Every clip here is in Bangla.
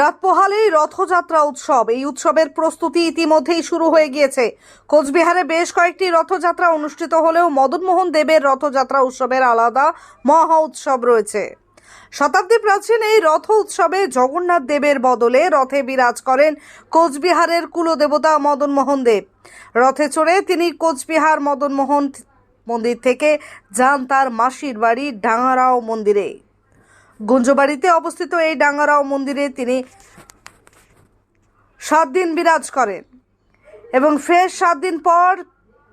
রাত পোহালেই রথযাত্রা উৎসব। এই উৎসবের প্রস্তুতি ইতিমধ্যেই শুরু হয়ে গিয়েছে। কোচবিহারে বেশ কয়েকটি রথযাত্রা অনুষ্ঠিত হলেও মদনমোহন দেবের রথযাত্রা উৎসবের আলাদা মহা উৎসব রয়েছে। শতাব্দী প্রাচীন এই রথ উৎসবে জগন্নাথ দেবের বদলে রথে বিরাজ করেন কোচবিহারের কুলদেবতা মদনমোহন দেব। রথে চড়ে তিনি কোচবিহার মদনমোহন মন্দির থেকে যান তার মাসির বাড়ি ডাঙারাও মন্দিরে। গুঞ্জবাড়িতে অবস্থিত এই ডাঙ্গারাও মন্দিরে তিনি সাত দিন বিরাজ করেন এবং ফের সাত দিন পর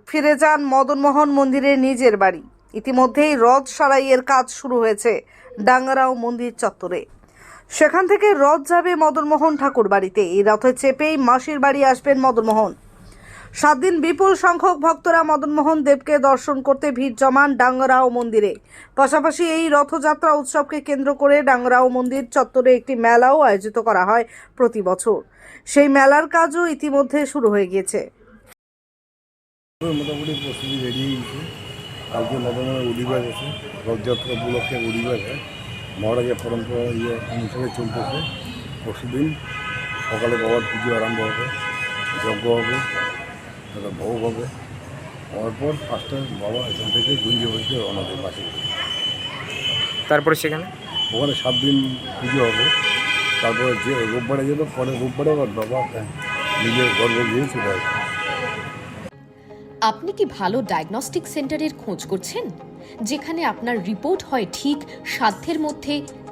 ফিরে যান মদনমোহন মন্দিরে নিজের বাড়ি। ইতিমধ্যেই রথ সারাইয়ের কাজ শুরু হয়েছে ডাঙ্গারাও মন্দির চত্বরে। সেখান থেকে রথ যাবে মদনমোহন ঠাকুর বাড়িতে এই রথে চেপেই মাসির বাড়ি আসবেন মদনমোহন। সাত দিন বিপুল সংখ্যক ভক্তরা মদনমোহন দেবকে দর্শন করতে ভিড় জমান ডাঙ্গরাও মন্দিরে। পাশাপাশি এই রথযাত্রা উৎসবকে কেন্দ্র করে ডাঙ্গরাও মন্দির চত্বরে একটি মেলাও আয়োজিত করা হয় প্রতি বছর। সেই মেলার কাজও ইতিমধ্যে শুরু হয়ে গিয়েছে। মোটামুটি প্রস্তুতি রেডি কালকে মদনের আছে। রথযাত্রা উপলক্ষে উড়িবাজ হয়। মহারাজা পরম্পরা ইয়ে অনুসারে চলতেছে। সকালে বাবার পুজো আরম্ভ হবে, যজ্ঞ হবে। তারপর ভোগ হবে। হওয়ার পর পাঁচটা বাবা এখান থেকে গুঞ্জে বলতে রওনা দেবে বাসে। তারপরে সেখানে? ওখানে সাত দিন পুজো হবে। তারপরে যে রোববারে যাবে পরে রোববারে আবার বাবা নিজের গর্ব দিয়ে চলে আসবে আপনি কি ভালো ডায়াগনস্টিক সেন্টারের খোঁজ করছেন? যেখানে আপনার রিপোর্ট হয় ঠিক সাধ্যের মধ্যে